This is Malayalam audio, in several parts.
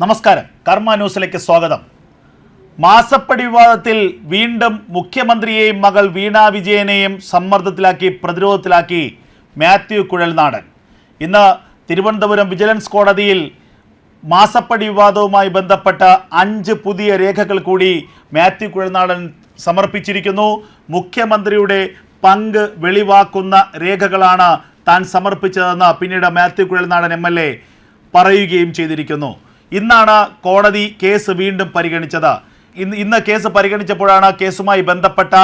നമസ്കാരം. കർമ്മ ന്യൂസിലേക്ക് സ്വാഗതം. മാസപ്പടി വിവാദത്തിൽ വീണ്ടും മുഖ്യമന്ത്രിയെയും മകൾ വീണ വിജയനെയും സമ്മർദ്ദത്തിലാക്കി പ്രതിരോധത്തിലാക്കി മാത്യു കുഴൽനാടൻ. ഇന്ന് തിരുവനന്തപുരം വിജിലൻസ് കോടതിയിൽ മാസപ്പടി വിവാദവുമായി ബന്ധപ്പെട്ട അഞ്ച് പുതിയ രേഖകൾ കൂടി മാത്യു കുഴൽനാടൻ സമർപ്പിച്ചിരിക്കുന്നു. മുഖ്യമന്ത്രിയുടെ പങ്ക് വെളിവാക്കുന്ന രേഖകളാണ് താൻ സമർപ്പിച്ചതെന്ന് പിന്നീട് മാത്യു കുഴൽനാടൻ എം പറയുകയും ചെയ്തിരിക്കുന്നു. ഇന്നാണ് കോടതി കേസ് വീണ്ടും പരിഗണിച്ചത്. ഇന്ന് ഇന്ന് കേസ് പരിഗണിച്ചപ്പോഴാണ് കേസുമായി ബന്ധപ്പെട്ട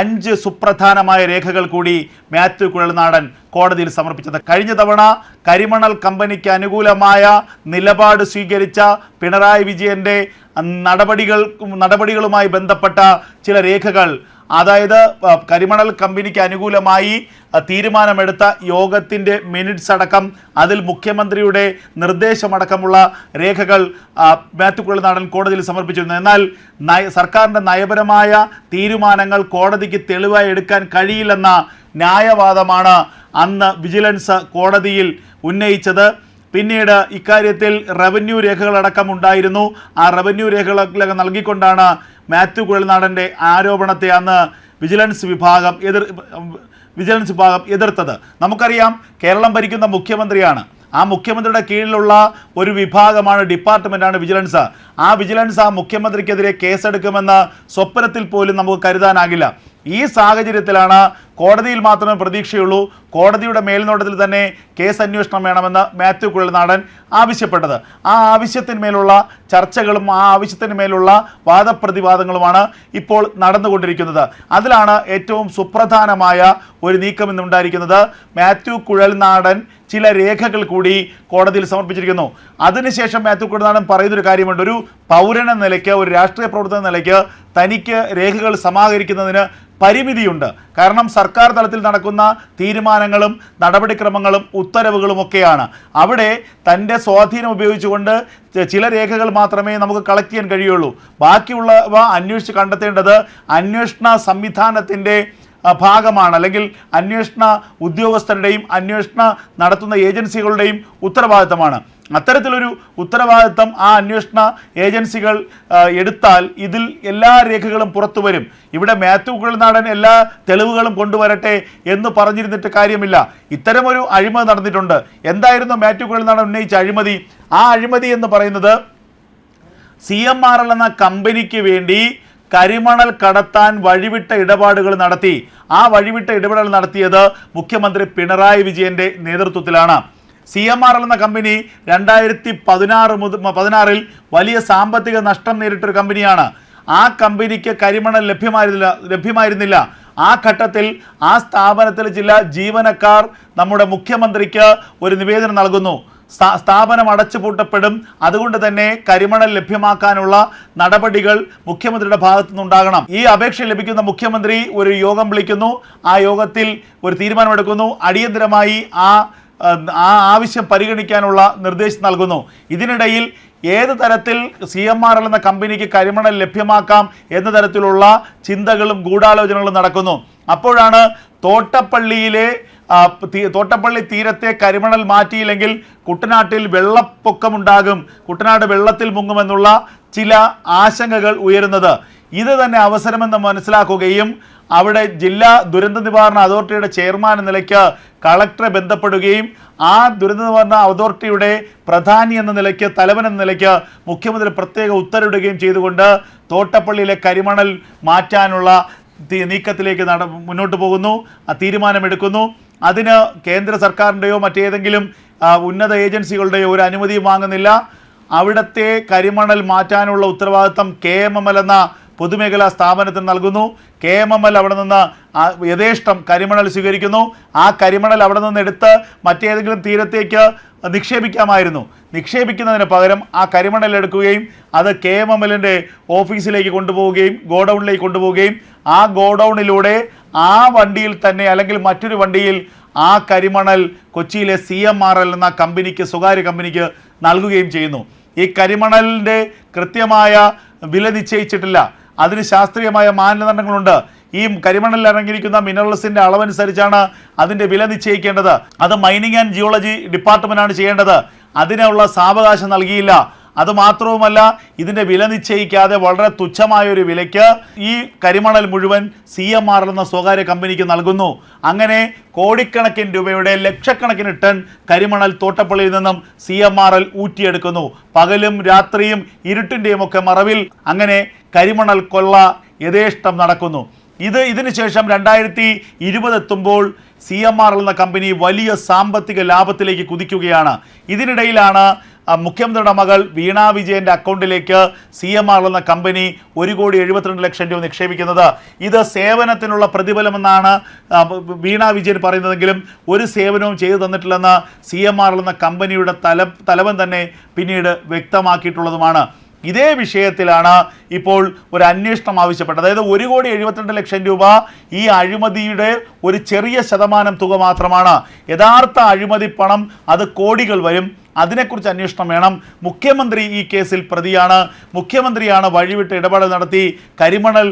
അഞ്ച് സുപ്രധാനമായ രേഖകൾ കൂടി മാത്യു കുഴൽനാടൻ കോടതിയിൽ സമർപ്പിച്ചത്. കഴിഞ്ഞ തവണ കരിമണൽ കമ്പനിക്ക് അനുകൂലമായ നിലപാട് സ്വീകരിച്ച പിണറായി വിജയന്റെ നടപടികൾ നടപടികളുമായി ബന്ധപ്പെട്ട ചില രേഖകൾ അതായത് കരിമണൽ കമ്പനിക്ക് അനുകൂലമായി തീരുമാനമെടുത്ത യോഗത്തിന്റെ മിനിറ്റ്സ് അടക്കം അതിൽ മുഖ്യമന്ത്രിയുടെ നിർദ്ദേശമടക്കമുള്ള രേഖകൾ മാത്തുക്കുള്ളി നാടൻ കോടതിയിൽ സമർപ്പിച്ചിരുന്നു. എന്നാൽ നയ സർക്കാരിന്റെ നയപരമായ തീരുമാനങ്ങൾ കോടതിക്ക് തെളിവായി എടുക്കാൻ കഴിയില്ലെന്ന ന്യായവാദമാണ് അന്ന് വിജിലൻസ് കോടതിയിൽ ഉന്നയിച്ചത്. പിന്നീട് ഇക്കാര്യത്തിൽ റവന്യൂ രേഖകളടക്കം ഉണ്ടായിരുന്നു. ആ റവന്യൂ രേഖകളൊക്കെ നൽകിക്കൊണ്ടാണ് മാത്യു കുഴൽനാടന്റെ ആരോപണത്തെ അന്ന് വിജിലൻസ് വിഭാഗം എതിർ വിജിലൻസ് വിഭാഗം എതിർത്തത്. നമുക്കറിയാം കേരളം ഭരിക്കുന്ന മുഖ്യമന്ത്രിയാണ്. ആ മുഖ്യമന്ത്രിയുടെ കീഴിലുള്ള ഒരു വിഭാഗമാണ് ഡിപ്പാർട്ട്മെന്റാണ് വിജിലൻസ്. ആ വിജിലൻസ് ആ മുഖ്യമന്ത്രിക്കെതിരെ കേസെടുക്കുമെന്ന് സ്വപ്നത്തിൽ പോലും നമുക്ക് കരുതാനാകില്ല. ഈ സാഹചര്യത്തിലാണ് കോടതിയിൽ മാത്രമേ പ്രതീക്ഷയുള്ളൂ. കോടതിയുടെ മേൽനോട്ടത്തിൽ തന്നെ കേസ് അന്വേഷണം വേണമെന്ന് മാത്യു കുഴൽനാടൻ ആവശ്യപ്പെട്ടത്. ആ ആവശ്യത്തിന്മേലുള്ള ചർച്ചകളും ആ ആവശ്യത്തിന് മേലുള്ള വാദപ്രതിവാദങ്ങളുമാണ് ഇപ്പോൾ നടന്നുകൊണ്ടിരിക്കുന്നത്. അതിലാണ് ഏറ്റവും സുപ്രധാനമായ ഒരു നീക്കം ഇന്നുണ്ടായിരിക്കുന്നത്. മാത്യു കുഴൽനാടൻ ചില രേഖകൾ കൂടി കോടതിയിൽ സമർപ്പിച്ചിരിക്കുന്നു. അതിനുശേഷം മാത്യു കുഴൽനാടൻ പറയുന്നൊരു കാര്യമുണ്ട്. ഒരു പൗരൻ എന്ന നിലയ്ക്ക് ഒരു രാഷ്ട്രീയ പ്രവർത്തന നിലയ്ക്ക് തനിക്ക് രേഖകൾ സമാഹരിക്കുന്നതിന് പരിമിതിയുണ്ട്. കാരണം സർക്കാർ തലത്തിൽ നടക്കുന്ന തീരുമാനങ്ങളും നടപടിക്രമങ്ങളും ഉത്തരവുകളും ഒക്കെയാണ്. അവിടെ തന്റെ സ്വാധീനം ഉപയോഗിച്ചുകൊണ്ട് ചില രേഖകൾ മാത്രമേ നമുക്ക് കളക്ട് ചെയ്യാൻ കഴിയുള്ളൂ. ബാക്കിയുള്ളവ അന്വേഷിച്ച് കണ്ടെത്തേണ്ടത് അന്വേഷണ സംവിധാനത്തിന്റെ ഭാഗമാണ്. അല്ലെങ്കിൽ അന്വേഷണ ഉദ്യോഗസ്ഥരുടെയും അന്വേഷണ നടത്തുന്ന ഏജൻസികളുടെയും ഉത്തരവാദിത്തമാണ്. അത്തരത്തിലൊരു ഉത്തരവാദിത്തം ആ അന്വേഷണ ഏജൻസികൾ എടുത്താൽ ഇതിൽ എല്ലാ രേഖകളും പുറത്തു വരും. ഇവിടെ മാത്യു കുഴൽനാടൻ എല്ലാ തെളിവുകളും കൊണ്ടുവരട്ടെ എന്ന് പറഞ്ഞിരുന്നിട്ട് കാര്യമില്ല. ഇത്തരമൊരു അഴിമതി നടന്നിട്ടുണ്ട്. എന്തായിരുന്നു മാത്യു കുഴൽനാടൻ ഉന്നയിച്ച അഴിമതി? ആ അഴിമതി എന്ന് പറയുന്നത് സി എം ആർ എൽ എന്ന കമ്പനിക്ക് വേണ്ടി കരിമണൽ കടത്താൻ വഴിവിട്ട ഇടപാടുകൾ നടത്തി. ആ വഴിവിട്ട ഇടപെടൽ നടത്തിയത് മുഖ്യമന്ത്രി പിണറായി വിജയന്റെ നേതൃത്വത്തിലാണ്. സി എം ആർ എൽ എന്ന കമ്പനി രണ്ടായിരത്തി പതിനാറ് മുതൽ പതിനാറിൽ വലിയ സാമ്പത്തിക നഷ്ടം നേരിട്ടൊരു കമ്പനിയാണ്. ആ കമ്പനിക്ക് കരിമണൽ ലഭ്യമായിരുന്നില്ല ലഭ്യമായിരുന്നില്ല. ആ ഘട്ടത്തിൽ ആ സ്ഥാപനത്തിലെ ചില ജീവനക്കാർ നമ്മുടെ മുഖ്യമന്ത്രിക്ക് ഒരു നിവേദനം നൽകുന്നു. സ്ഥാ- സ്ഥാപനം അടച്ചുപൂട്ടപ്പെടും. അതുകൊണ്ട് തന്നെ കരിമണൽ ലഭ്യമാക്കാനുള്ള നടപടികൾ മുഖ്യമന്ത്രിയുടെ ഭാഗത്തു നിന്നുണ്ടാകണം ഈ അപേക്ഷ ലഭിക്കുന്ന മുഖ്യമന്ത്രി ഒരു യോഗം വിളിക്കുന്നു. ആ യോഗത്തിൽ ഒരു തീരുമാനമെടുക്കുന്നു. അടിയന്തരമായി ആ ആ ആവശ്യം പരിഗണിക്കാനുള്ള നിർദ്ദേശം നൽകുന്നു. ഇതിനിടയിൽ ഏത് തരത്തിൽ സി എം ആർ എൽ എന്ന കമ്പനിക്ക് കരിമണൽ ലഭ്യമാക്കാം എന്ന തരത്തിലുള്ള ചിന്തകളും ഗൂഢാലോചനകളും നടക്കുന്നു. അപ്പോഴാണ് തോട്ടപ്പള്ളിയിലെ തോട്ടപ്പള്ളി തീരത്തെ കരിമണൽ മാറ്റിയില്ലെങ്കിൽ കുട്ടനാട്ടിൽ വെള്ളപ്പൊക്കമുണ്ടാകും. കുട്ടനാട് വെള്ളത്തിൽ മുങ്ങുമെന്നുള്ള ചില ആശങ്കകൾ ഉയരുന്നത്. ഇത് തന്നെ അവസരമെന്ന് മനസ്സിലാക്കുകയും അവിടെ ജില്ലാ ദുരന്ത നിവാരണ അതോറിറ്റിയുടെ ചെയർമാൻ എന്ന നിലയ്ക്ക് കളക്ടറെ ബന്ധപ്പെടുകയും ആ ദുരന്ത നിവാരണ അതോറിറ്റിയുടെ പ്രധാനി എന്ന നിലയ്ക്ക് തലവൻ എന്ന നിലയ്ക്ക് മുഖ്യമന്ത്രി പ്രത്യേക ഉത്തരവിടുകയും ചെയ്തുകൊണ്ട് തോട്ടപ്പള്ളിയിലെ കരിമണൽ മാറ്റാനുള്ള നീക്കത്തിലേക്ക് നട മുന്നോട്ട് പോകുന്നു. ആ തീരുമാനമെടുക്കുന്നു. അതിന് കേന്ദ്ര സർക്കാരിന്റെയോ മറ്റേതെങ്കിലും ഉന്നത ഏജൻസികളുടെയോ ഒരു അനുമതിയും വാങ്ങുന്നില്ല. അവിടുത്തെ കരിമണൽ മാറ്റാനുള്ള ഉത്തരവാദിത്തം കെ എം എം എൽ എന്ന പൊതുമേഖലാ സ്ഥാപനത്തിന് നൽകുന്നു. കെ എം എം എൽ അവിടെ നിന്ന് യഥേഷ്ടം കരിമണൽ സ്വീകരിക്കുന്നു. ആ കരിമണൽ അവിടെ നിന്ന് എടുത്ത് മറ്റേതെങ്കിലും തീരത്തേക്ക് നിക്ഷേപിക്കാമായിരുന്നു. നിക്ഷേപിക്കുന്നതിന് പകരം ആ കരിമണൽ എടുക്കുകയും അത് കെ എം എം എല്ലിന്റെ ഓഫീസിലേക്ക് കൊണ്ടുപോവുകയും ഗോഡൗണിലേക്ക് കൊണ്ടുപോവുകയും ആ ഗോഡൗണിലൂടെ ആ വണ്ടിയിൽ തന്നെ അല്ലെങ്കിൽ മറ്റൊരു വണ്ടിയിൽ ആ കരിമണൽ കൊച്ചിയിലെ സി എം ആർ എൽ എന്ന കമ്പനിക്ക് സ്വകാര്യ കമ്പനിക്ക് നൽകുകയും ചെയ്യുന്നു. ഈ കരിമണലിന്റെ കൃത്യമായ വില നിശ്ചയിച്ചിട്ടില്ല. അതിന് ശാസ്ത്രീയമായ മാനദണ്ഡങ്ങളുണ്ട്. ഈ കരിമണലിൽ അടങ്ങിയിരിക്കുന്ന മിനറൽസിന്റെ അളവനുസരിച്ചാണ് അതിന്റെ വില നിശ്ചയിക്കേണ്ടത്. അത് മൈനിങ് ആൻഡ് ജിയോളജി ഡിപ്പാർട്ട്മെന്റാണ് ചെയ്യേണ്ടത്. അതിനുള്ള സാവകാശം നൽകിയില്ല. അതുമാത്രവുമല്ല ഇതിന്റെ വില നിശ്ചയിക്കാതെ വളരെ തുച്ഛമായ ഒരു വിലയ്ക്ക് ഈ കരിമണൽ മുഴുവൻ സി എം ആർ എന്ന സ്വകാര്യ കമ്പനിക്ക് നൽകുന്നു. അങ്ങനെ കോടിക്കണക്കിന് രൂപയുടെ ലക്ഷക്കണക്കിന് ടൺ കരിമണൽ തോട്ടപ്പള്ളിയിൽ നിന്നും സി എം ആർ എൽ ഊറ്റിയെടുക്കുന്നു. പകലും രാത്രിയും ഇരുട്ടിന്റെയും ഒക്കെ മറവിൽ അങ്ങനെ കരിമണൽ കൊള്ള യഥേഷ്ടം നടക്കുന്നു. ഇത് ഇതിനുശേഷം രണ്ടായിരത്തി ഇരുപത് എത്തുമ്പോൾ സി എം ആർ എന്ന കമ്പനി വലിയ സാമ്പത്തിക ലാഭത്തിലേക്ക് കുതിക്കുകയാണ്. ഇതിനിടയിലാണ് മുഖ്യമന്ത്രിയുടെ മകൾ വീണ വിജയന്റെ അക്കൗണ്ടിലേക്ക് സി എം ആർ എന്ന കമ്പനി ഒരു കോടി എഴുപത്തിരണ്ട് ലക്ഷം രൂപ നിക്ഷേപിക്കുന്നത്. ഇത് സേവനത്തിനുള്ള പ്രതിഫലമെന്നാണ് വീണ വിജയൻ പറയുന്നതെങ്കിലും ഒരു സേവനവും ചെയ്തു തന്നിട്ടില്ലെന്ന് സി എം ആർ എന്ന കമ്പനിയുടെ തല തലവൻ തന്നെ പിന്നീട് വ്യക്തമാക്കിയിട്ടുള്ളതുമാണ്. ഇതേ വിഷയത്തിലാണ് ഇപ്പോൾ ഒരു അന്വേഷണം ആവശ്യപ്പെട്ടത്. അതായത് ഒരു കോടി എഴുപത്തിരണ്ട് ലക്ഷം രൂപ ഈ അഴിമതിയുടെ ഒരു ചെറിയ ശതമാനം തുക മാത്രമാണ്. യഥാർത്ഥ അഴിമതി പണം അത് കോടികൾ വരും. അതിനെക്കുറിച്ച് അന്വേഷണം വേണം. മുഖ്യമന്ത്രി ഈ കേസിൽ പ്രതിയാണ്. മുഖ്യമന്ത്രിയാണ് വഴിവിട്ട് ഇടപാട് നടത്തി കരിമണൽ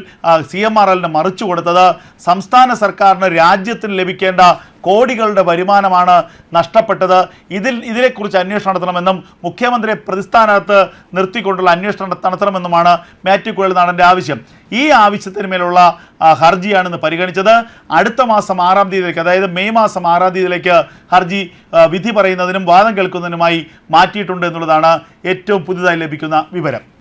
സി എം ആർ എല്ലിന് മറിച്ചു കൊടുത്തത്. സംസ്ഥാന സർക്കാരിന് രാജ്യത്തിന് ലഭിക്കേണ്ട കോടികളുടെ വരുമാനമാണ് നഷ്ടപ്പെട്ടത്. ഇതിൽ ഇതിനെക്കുറിച്ച് അന്വേഷണം നടത്തണമെന്നും മുഖ്യമന്ത്രിയെ പ്രതിസ്ഥാനത്ത് നിർത്തിക്കൊണ്ടുള്ള അന്വേഷണം നടത്തണമെന്നുമാണ് മാത്യു കുഴൽനാടന്റെ ആവശ്യം. ഈ ആവശ്യത്തിന് മേലുള്ള ഹർജിയാണെന്ന് പരിഗണിച്ചത്. അടുത്ത മാസം ആറാം തീയതിയിലേക്ക് അതായത് മെയ് മാസം ആറാം തീയതിയിലേക്ക് ഹർജി വിധി പറയുന്നതിനും വാദം കേൾക്കുന്നതിനുമായി മാറ്റിയിട്ടുണ്ട് എന്നുള്ളതാണ് ഏറ്റവും പുതുതായി ലഭിക്കുന്ന വിവരം.